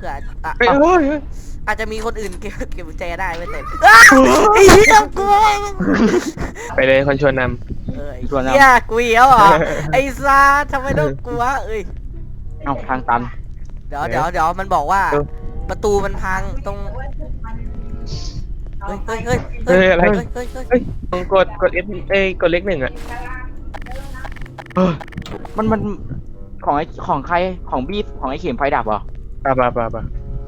ผื่ออะเฮ้ยเฮ้ยเฮ้ยอาจจะมีคนอื่นเก็บเก็บกุญแจได้ไม่เต็มอ้าวไอ้เหี้ยกูไปเลยคนชวนนเอ้ยเหี้ยกูเหี้ยวเหรอไอ้ซาทำไมต้องกลัวเอ้ยเอาทางตัน เดี๋ยวเดี๋ยวเดี๋ยวมันบอกว่าประตูมันพังตรงเฮ้ยเฮ้ยเฮ้ยเฮ้ยเฮ้ยเฮ้ยเฮ้ยำเฮ้ยกดกดเอฟเอ้ยกดเลขหนึ่งอะเออมันมันของไอ้ของใครของบีของไอ้เข็มไฟดับเหรอ ป่าป่าป่าป่า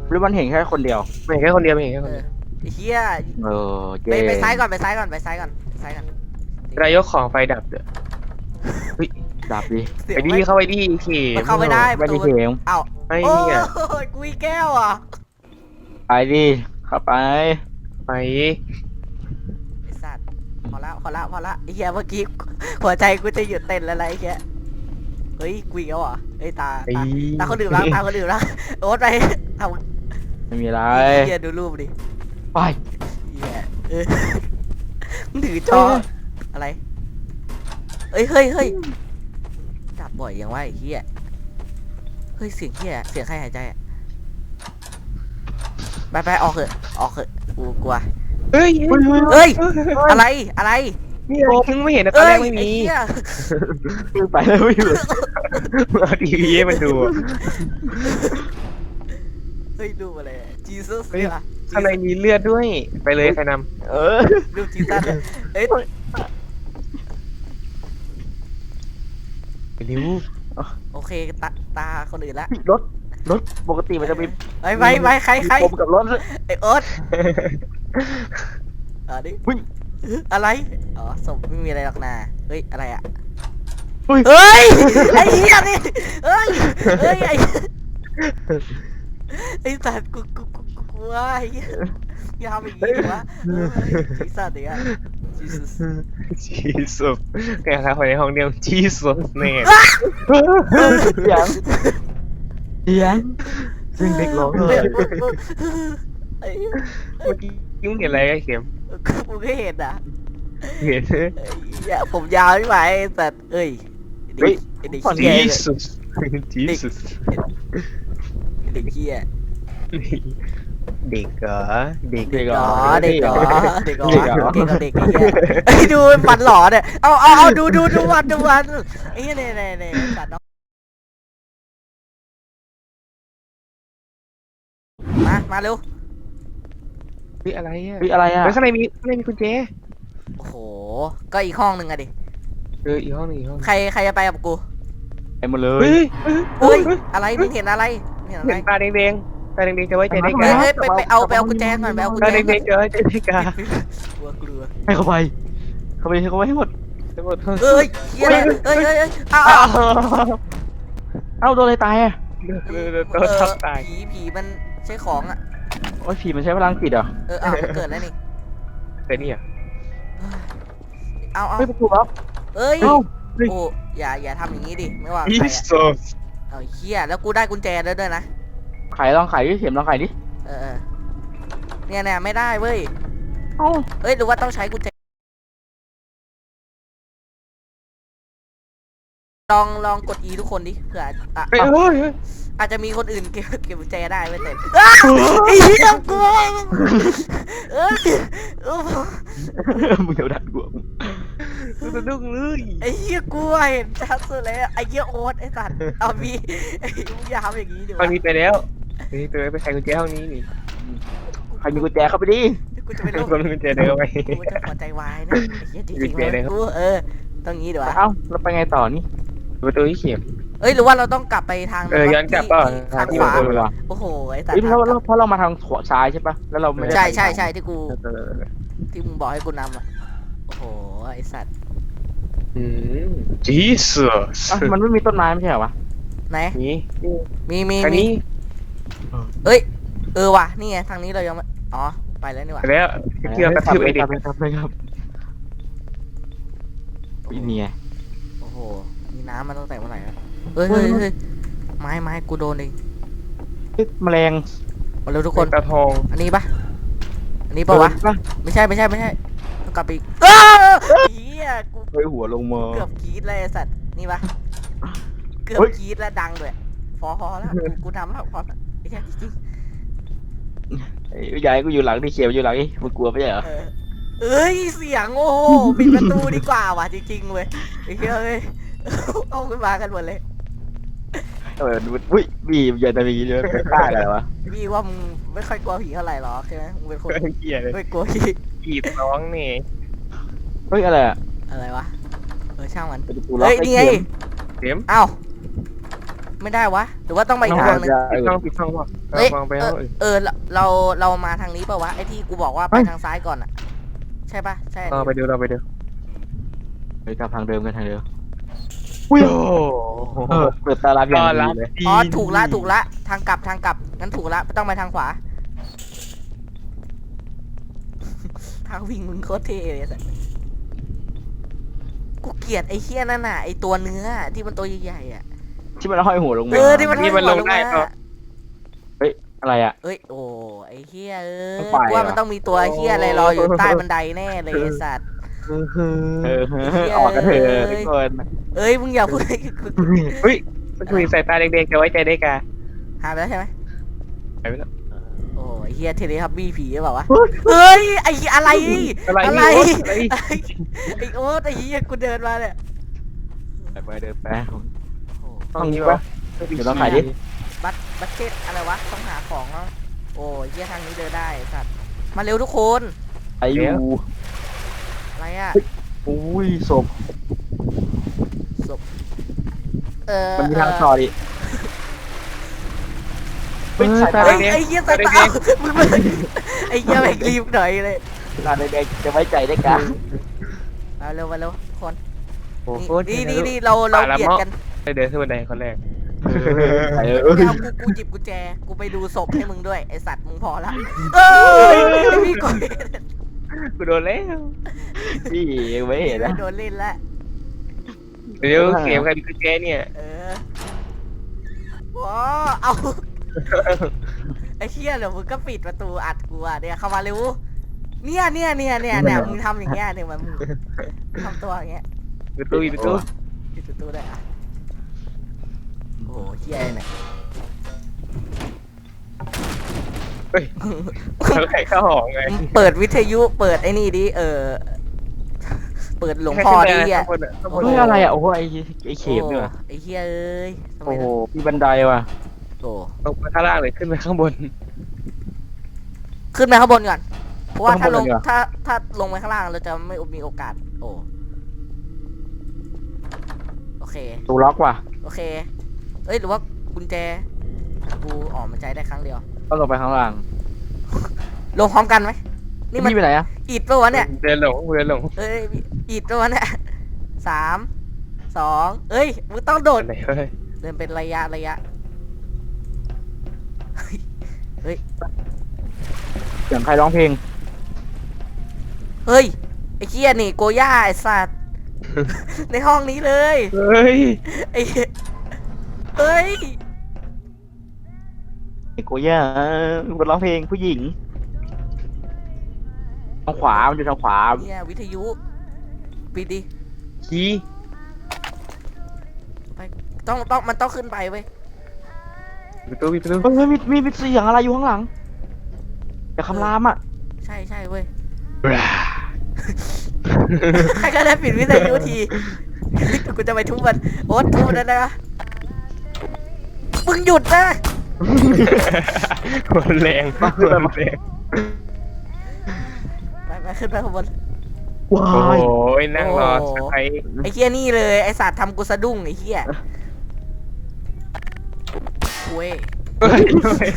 หรือมันเห็นแค่คนเดียว ไม่เห็นแค่คนเดียวไม่เห็นแค่คเอนอเดียวไอ้เหี้ยเออเจไปไปซ้ายก่อนไปซ้ายก่อนไปซ้ายก่อนไปซ้ายก่อนนายกของไฟดับเด้อดับดิเสียไปงดีไม่ เข้าไปดีเข็มันเข้าไม่ได้ปไม่ระได้ตูเข็มเอ้าไอ้โอ้เนี่ยยกุยแก้วอะไปดิเข้าไป ไปไอ้สัตว์พอละพอละพอละไอ้เหี้ยเมื่อกี้หัวใจกูจะหยุดเต้นแล้วอะไรไอ้เหี้ยเฮ้ยกุยแล้วเหรอเฮ้ยตาไอ้ตาตาคนดื่มแล้วตาคนดื่มแล้วโอ๊ตไปทำไม่มีอะไรเหี้ยดูรูปดิไปเหี้ยเออมึงถือจออะไรเอ้ยเฮ้ยเฮ้ยดับบ่อยยังวะไอ้เหี้ยเฮ้ยเสียงเหี้ยเสียงใครหายใจอะไปไปออกเถอะออกเถอะกูกลัวเฮ้ยเอ้ยอะไรอะไร นี่มึงไม่เห็นนะตอนเอ้แรยกไม่ไอ้มีเหี้ยไปแล้วไม่อยู่มึงเอาทีวีให้มันดูอะเฮ้ยดูอะไรจีซัสเฮ้ยเหรอข้างในมีเลือดด้วย ไปเลยใครนเออ รูปจีซัสเลยเอ้ยำไปริ้วโอเคตาตาคนอื่นละรถ รถปกติมันจะมีไปไปไปใครใครมีปมกับรถ ไอ้โอ๊ตอ่าดิ เฮ้ย อะไร อ๋อศพไม่มีอะไรหรอกนาเฮ้ย อะไรอะ เฮ้ย เฮ้ย ไอ้เหี้ยนี่ เฮ้ย เฮ้ย ไอ้ไอ้สัตว์กูกูกูกูกลัวไอ้เหี้ยอย่าทำอย่างนี้ดิวะเฮ้ยไอ้สัตว์เนี่ยจีซัสจีสุสแกครับคนในห้องเดียวจีสุสเนี่ยเสียงเสียงเสียงเด็กร้องเลยไอ้เหี้ยเมื่อกี้มึงเห็นอะไรกันเข็ม กูก็เห็นอะเห็นไอ้เหี้ยผมยาวไม่ไหวแต่เอ้ยไอ้เด็กไอ้เด็กจีเหี้ยสุสจีสุสไอ้เด็กเหี้ยเด็กเหรอเด็กเด็กเหรอ๋ออเด็กเหรอเด็กเหรอเด็กเหรอเก่งกับเด็กไอ้เหี้ยไอ้ยดูฟันหล่อเนี่ยเอาเอาเอาดูดูดูวันดูวันไอ้เหี้ยเนี่ยเนี่ยเนี่ยสัตว์น้องมามาเร็ว เฮ้ยอะไรอะเฮ้ยอะไรอะเฮ้ยข้างในมีข้างในมีกุญแจโอ้โห ก็อีกห้องหนึ่งอะดิ เอออีกห้องหนึงอีกห้องหนึ่งใครใครจะไปกับกูไปหมดเลเฮ้ย ยเฮ้ยเฮ้ยอะไรมึงเห็นอะไรมึงเห็นอะไรเห็นตาแดงๆตาแดงๆจะไว้ใจได้เฮ้กายเฮ้ยไปไปเอาไปเอากุญแจก่อนไปเอากุญตาแจแดงๆจะไว้ใจได้กากลัวกลัวให้เขาไป เขาไปให้เขาไปให้หมดทั้งหมดเอ้ยเหี้ยเลยเอ้ยเอ้ยเอ้ยเอาอ้าเอาวเอ้าโดนอะไรตายอะเออตัวทับตายผีผีมันใช้ของอะ โอ้ยผีมันใช้พลังจิตเหรอเออเอามันเกิดแล้วนี่แต่นี่อะเอาเอาเฮ้ยประตูล็อกเอ้ยเอ้าโอ้อย่าอย่าทำอย่างนี้ดิไม่ว่าอีใครสอะสเอาเฮียแล้วกูได้กุญแจแล้วด้วยนะไขลองไขดิเข็มลองไขดิเออเออเนี่ยเนี่ยไม่ได้เว้ยเอ้าเอ้ยหรือว่าต้องใช้กุญแจ ลองลองกด E ทุกคนดิเผื่ออะเฮ้ยเฮ้ยเฮ้ยอาจจะมีคนอื่นเก็บเก็บกุญแจได้ไม่เต็มอ้าวไอ้เหี้ยกูเอ้ยเออมึงเดี๋ยวดันกูดูดูดูเลยไอ้เหี้ยกูเห็นชัดสุดเลยอะไอ้เหี้ยโอ๊ตไอ้สัตว์เอามีไอ้มึงอย่าทำอย่างนี้ดิห้อวะงนี้ไปแล้วนี่ตัวไปใครกุญแจห้องนี้นี่ใครมีกุญแจเข้าไปดิกูจะเป็นทุโรกคคนกุญแจเดินเข้าไป กูจะหัวใจวายนะไอ้เหี้ยจริงกุญๆแจเลยวะครับกูเออต้องงี้ดีวะเอ้าเราไปไงต่อนี่ ประตูที่เข็ม เอ้ยหรือว่าเราต้องกลับไปทางเออย้อนกลับเปล่า ที่ทางที่ทางขวาเออโอ้โหไอ้สัตเฮ้ยว์เราเราเพราะเรามาทางขวาซ้ายใช่ปะแล้วเราไม่ได้ใช่ไปใช่ใช่ที่กูเออที่มึงบอกให้กูนำอะโอ้โหไอ้สัตว์อืมจีสุสอะมันไม่มีต้นไม้ไม่ใช่เหรอวะไหนนี่มีมีอันมีนี้เอ้ยเออว่ะนี่ไงทางนี้เรายังไม่อ๋อไปแล้วนี่หว่าไปแล้วเที่ยวกระทืบไอเด็ก ครับเลยครับนี่ไงโอ้โหมี น้ำมันตั้งแต่เมื่อไหร่แล้วเฮ้ยเฮ้ยเฮ้ยไม้ไม้กูโดนเองเฮ้ยแมลงมาเร็วทุกคนตาทองอันนี้ปะอันนี้ปะวะปะไม่ใช่ไม่ใช่ไม่ใช่ต้องกลับไปอีกอ้าเฮียกูเฮ้ยหัวลงมา เกือบกรีดเลยไอ้สัตว์ นี่ปะเกือบเฮ้ย กรีดแล้วดังด้วยพอพอแล้วกูกูทำแล้วพอแล้วไอ้แจ๊คจริงไอ้ยายกูอยู่หลังดิเขียวอยู่หลังดิมึงกลัวไม่ใช่เหรอ ๆเออเอ้ยเสียงโอ้โหปิดประตูดีกว่าว่ะจริงๆเว้ยไอ้เหี้ยเว้ย เอาขึ้นมากันหมดเลยเอออุ้ยบีมอย่าจะมีเยอะกล้าเลยวะพี่ว่ามึงไม่ค่อยกลัวผีเท่าไหร่หรอกใช่ไหมมึงเป็นคนเกลียดเลยไม่กลัวผีกีดน้องนี่เฮ้ยอะไรอะอะไรวะเออช่างมันเป็นประตูล็อกเฮ้ยไอ้นี่ไงเขียมเต็มเอ้าไม่ได้วะหรือว่าต้องไปอีกทางหนึง ปิดช่องปิดช่องว่ะเอ้ย วางไปเอแล้อวเออเออเราเราเรามาทางนี้เปล่าวะไอ้ที่กูบอกว่าไปทางซ้ายก่อนอะใช่ปะใช่เราไปดูเราไปดูไปกลับทางเดิมกันทางเดิม โอ้เออ เปิดตารับอรย่างอรับดีเลยดีอ๋อถูกละถูกละทางกลับทางกลับงั้นถูกละไม่ต้องไปทางขวา ทางวิ่งมึงโคตรเท่เลยสัสกูเกลียดไอ้เฮี้ยนั่นน่ะไอ้ตัวเนื้อที่มันตัวใหญ่ๆอะที่มันห้อยหัวลงเอมาอที่มันนี่มันลงได้ก็ก็อะไรอะ เอ้ยโอ้ไอ้เฮี้ยเอ้มันยไปกูว่าเหรอมันต้องมีตัวเฮี้ยอะไรรออยู่ใต้บันไดแน่เลยไอ้สัตว์ เออออกกันเถอะทุกคนเอ้ยมึงอย่าพูดให้กูเฮ้ยมันมีสายตาเด็กๆจะไว้ใจได้กาหาไปแล้วใช่ไหมไปไปแล้วโอ้ไอ้เฮี้ยเทเลทับบี้ผีหรือเปล่าวะเฮ้ยไอ้อะไรอะไรอะไรนี่โอ๊ตอะไรไอ้ไอ้โอ๊ตไอ้เฮี้ยกูเดินมาเนี่ยไปเดินไปโอ้ห้องนี้ปะเดี๋ยวเราขายดิบัตบัตเก็ตอะไรวะต้องหาของแล้วโอ้ยเยี่ยทางนี้เดินได้ไอ้สัตว์มาเร็วทุกคนไอยู อะไรอะอุ้ยศพเออมันมีทางเออต่อดิเฮ้ยสายตาเฮ้ยแดงไอ้เหี้ยสายตามึงมึงไอ้เหี้ยแม่งรีบหน่อยเลยตาแดงจะไว้ใจได้กันมาเร็วมาเร็วทุกคนโอ้โหนี่นี่นี่เราเราป่าละเบียดเมาะกันไปเดินขึ้นบันไดคนแรกเออเดี๋ยวกูกูหยิบกุญแจ กูไปดูศพให้มึงด้วยไอสัตว์มึงพอละเอ้ยพี่กด กูโดนแล้วพี่ไม่เห็นนะโดนเล่นละเดี๋ยวเข็มกันกุญแจเนี่ยเออว้าเอาไอ้เชี่ยเดี๋ยวมึงก็ปิดประตูอัดกูอะเนี่ยเข้ามาเร็วเนี่ยเนี่ยเนี่ยเนี่ยเนี่ยมึงทำอย่างเงี้ยเนี่ยมันมึงทำตัวอย่างเงี้ยประตูอีกประตูปิดประตูได้อะโอ้โหเชี่ยเนี่ย เฮ้ยเขาไข่ข้าวหอมไงมึงเปิดวิทยุเปิดไอ้นี่ดิเออ เปิดหลวงพ่อดิอะข้างบนอะข้างบนเฮ้ยอะไรอะโอ้โหไอ้ไอ้เข็มเนี่ยโอ้ไอ้เชี่ยเอ้ยทำไมโอ้โหล่ะมีบันไดว่ะโอ้ลงไปข้างล่างเลยขึ้นไปข้างบน ขึ้นไปข้างบนก่อนเพราะว่าถ้าลงข้างบนก่อนถ้าถ้าลงไปข้างล่างเราจะไม่มีโอกาส โอ้โอเคตูล็อกว่ะ โอเค เอ้ยหรือว่ากุญแจกูออกมาใช้ได้ครั้งเดียว ต้องลงไปข้างล่างลงพร้อมกันไหมนี่มันพี่ไปไหนอะอิดปะวะเนี่ย เดินหลงเดินหลงเอ้ยอิดปะวะเนี่ยสามสองเอ้ยมึงต้องโดดไหนเฮ้ยเดินเป็นระยะระยะเฮ้ยเสียงใครร้องเพลงเฮ้ย ไอ้เคียนี่โกย่าไอ้สัตว์ ในห้องนี้เลย เฮ้ยไอ้เหี้ยเฮ้ย ไอ้โกย่ามีคนร้องเพลงผู้หญิงทางขวา มันอยู่ทางขวาเนี่ยวิทยุปิดดิขี้ต้องต้องมันต้องขึ้นไปเว้ยประตูปิดประตูเฮ้ยมีมีมีเสียงอะไรอยู่ข้างหลังแต่คำรามอะใช่ใช่เว้ยใครก็ได้ปิดวิทยุทีกูจะไปทุบมันโอ๊ตทุบมันนะมึงหยุดนะ มันแรงมันแรงไปไปขึ้นไปข้างบนว้าโอ้ยโหนั่งรอสไปไอ้เฮียนี่เลยไอ้สัตว์ทำกูสะดุ้งไอ้เฮียเว้ยเฮ้ย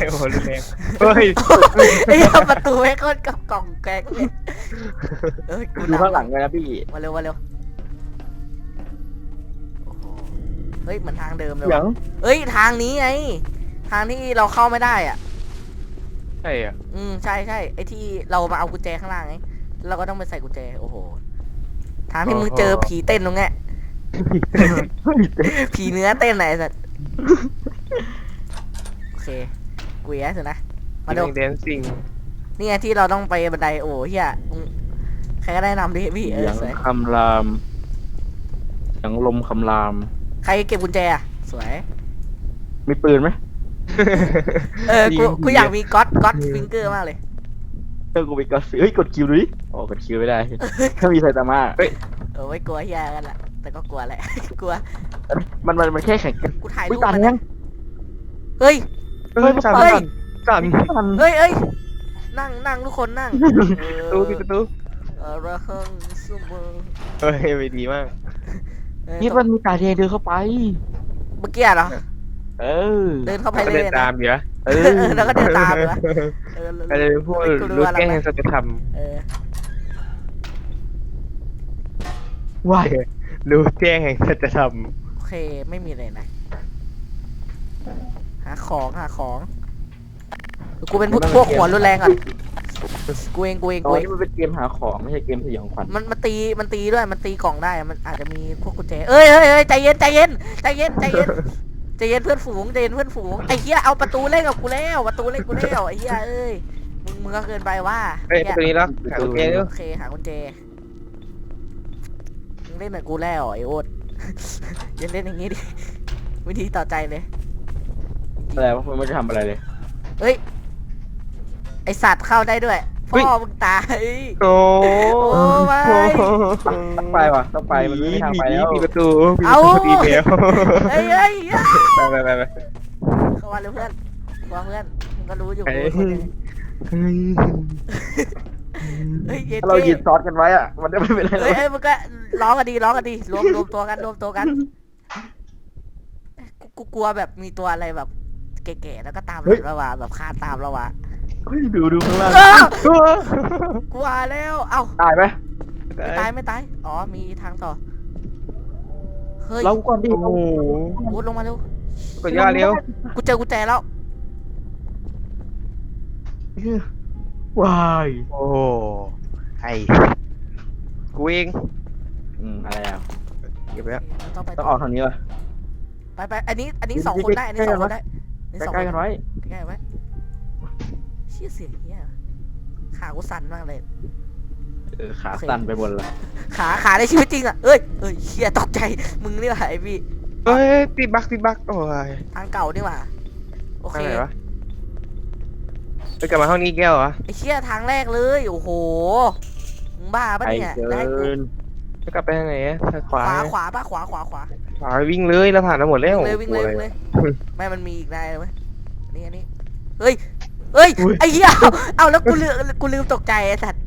โอ้โหรุนแรงเฮ้ยไอ้เหี้ยประตูให้คนกับกล่องแกงเลยเอ้ยกูดูข้างหลังเลยนะพี่ มาเร็วมาเร็วโอ้โหเฮ้ยเหมือนทางเดิมเลยเสียว่ะงเอ้ยทางนี้ไง ทางที่เราเข้าไม่ได้อะ ใช่อะอืมใช่ใช่ไอ้ที่เรามาเอากุญแจข้างล่างไงเราก็ต้องไปใส่กุญแจโอ้โหทางที่มึงเจอผีเต้นตรงเนี้ยผีเนื้อเต้นไหนสัตว์โอเคกูแย่สุดนะมาดูแดนซิ่งนี่ไงที่เราต้องไปบันไดโอ้เฮียมึงใครก็ได้นำดิพี่เอเสีอยงสวยคำรามเสียงลมคำราม ใครเก็บกุญแจอะสวย มีปืนไหม เออกูยิงกูอยากมีก๊อตก๊อตฟิงเกอร์มากเลยเออกูไปกดเฮ้ยกดคิวดูดิอ๋อกดคิวไม่ได้ ถ้ามีไซตามะเออไม่กลัวเฮียกันละแต่ก็กลัวแหละกลัวมันมันมันแค่แข่งกันกูถ่ายอุ้รูยปตามันแดนะงเฮ้ย เฮ้ยสั่นเฮ้ย สั่นสั่นมันเฮ้ยเอ้ยนั่งนั่งทุกคนนั่งเอตู้อปิดประตูเออระหังซุมเมอร์เฮ้ยไม่ดีมากเออนี่มันมีตาแดงเดินเข้าไปเมื่อกี้เหรอ เออเดินเข้าไปก็เลเดิยนนะตามอยู่นะเอเอออแล้วก็เดินตามเลยวะเออก็จะเป็นพวกกูรู้อะไรแก้งนะสัจธรรมเออว้ายรู้แจ้งแห่งสัจธรรมโอเคไม่มีเลยนะ หาของหาของกูเป็นพวกพวกหัวรุนแรงก่อนกูเองกูเองตอกูนเอง นี้มันเป็นเกมหาของไม่ใช่เกมสยองขวัญมันมันตีมันตีด้วยมันตีกล่องได้อะมันอาจจะมีพวกกุญแจเอ้ยเอ้ยเอ้ยใจเย็นใจเย็นใจเย็นใจเย็น ใจเย็นเพื่อนฝูงใจเย็นเพื่อนฝูงไอ้เหี้ยเอาประตูเล่นกับกูแล้วประตูเล่นกูแล้วไอ้เหี้ยเอ้ยมึงมึงก็เกินไปว่าเฮ้ยหี้ยตัวนี้แล้วหากุญแจด้วยโอเคหากุญแจมึงเล่นกับกูแล้วไอ้โอ๊ตยังเล่นอย่างงี้ดิวิธีต่อใจเลยอะไรวะมันไม่ได้ทำอะไรเลยเฮ้ยไอสัตว์เข้าได้ด้วย พ่อมึงตาย โอ้โอ้ไม่ ต้องไปว่ะต้องไปมันไม่มีทางไปแล้วมีประตูมีปเอาระตูดีแล้วเฮ้ยเฮ้ยเฮ้ยไปไปไปไปเข้ามาเลยเพื่อนเข้ามาเพื่อนมึงก็รู้อยู่เฮ้กูยเป็นคนยังไงเฮ้ยเย็นถ้าเรายืนเจ้ซ้อนกันไว้อะมันจะไม่เป็นไรหรเฮ้อยกเฮ้ยมึงก็ร้องกันดีร้องกันดีรวมรวมตัวกันรวมตัวกันกูกูกลัวแบบมีตัวอะไรแบบเก๋ๆแล้วก็ตามหลังเราว่ะแบบคานตามเราว่ะ เฮ้ยดูดูข้างล่างเอ้ากลัวแล้วเอ้าตายไหมไม่ตายไม่ตายอ๋อมีทางต่อเฮ้ยเราก่อนดิโอ้โหโอ๊ตลงมาเร็วกดย่าเร็วกูเจอกุญแจแล้วว้ายโอ้ไอกูเองอืมอะไรอะเก็บไว้แล้วเราต้องไปต้องออกทางนี้วะไปไปอันนี้อันนี้สองคนได้อันนี้สองคนได้อันนี้สองใกคล้ๆกันนไว้ใกล้ๆไว้ เชี่ยเสียงเฮียขากูสั่นมากเลย เออขาสั่นไปหมดเลยขาขาในชีวิตจริงอะเอ้ยเอ้ยเชี่ยตกใจ มึงนี่แหละไอพี่เฮ้ยติดบักติดบักโอ้ยทางเก่านี่หว่าโอทาเคงไหนวะไปกลับมาห้องนี้แก้วเหรอไอเชี่ยทางแรกเลยโอ้โหมึงบ้าปะไกลเนี่ยเกิได้กูนจะกลับไปทางไหนอะทางขขวาวาขวาปะขวาขวาขวาขวาวิ่งเลยแล้วผ่านมาหมดแล้ววิ่งเลยวิ่งเลยโอ้วิ่งโหเลยไม่มันมีอีกนายเลยไหมอันนี่อันนี้เฮ้ย เฮ้ยอุ๊ยไอ้เหี้ยเอาเอาแล้วกูลืมกูลืมตกใจไอ้สัตว์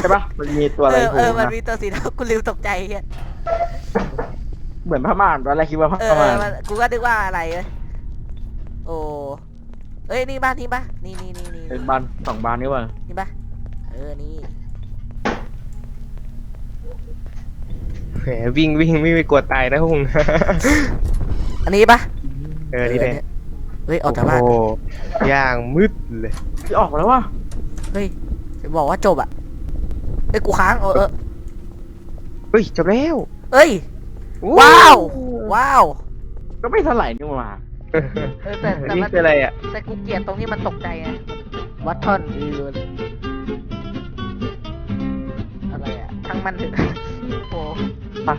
ใช่ปะมันมีตัวอะเอไรอโผเอล่อมันมามีตัวสีดำกูลืมตกใจไอ้เหี้ยเหมือนพม่านตอนแรกคิดว่าพเออเอม่าอนมันกูก็นึกว่าอะไรเว้ยโอ้เอ้ยนี่บ้านนี่บ้านนี่นี่นี่นี่เป็นบานสองบานนี่ว่ะนี่บ้านเออนี่แหมวิ่งวิ่งไม่ไปกลัวตายนะพวกมึงอันนี้ปะเออนี่แหละ เฮ้ยออกจากบ้านโอ้โหอย่างมืดเลยที่ออกมาแล้ววะเฮ้ยจะบอกว่าจบอะเอ้ยกูค้างเออเออเฮ้ยจบแล้วเอ้ยโอ้ว้าวว้าวก็ไม่เท่าไหร่นี่หว่าเออแต่แต่นี่มันคืออะไรอะแต่กูเกลียดตรงนี้มันตกใจไงวัตทอนคืออะไรอะทั้งมันเถอะโอ้ไป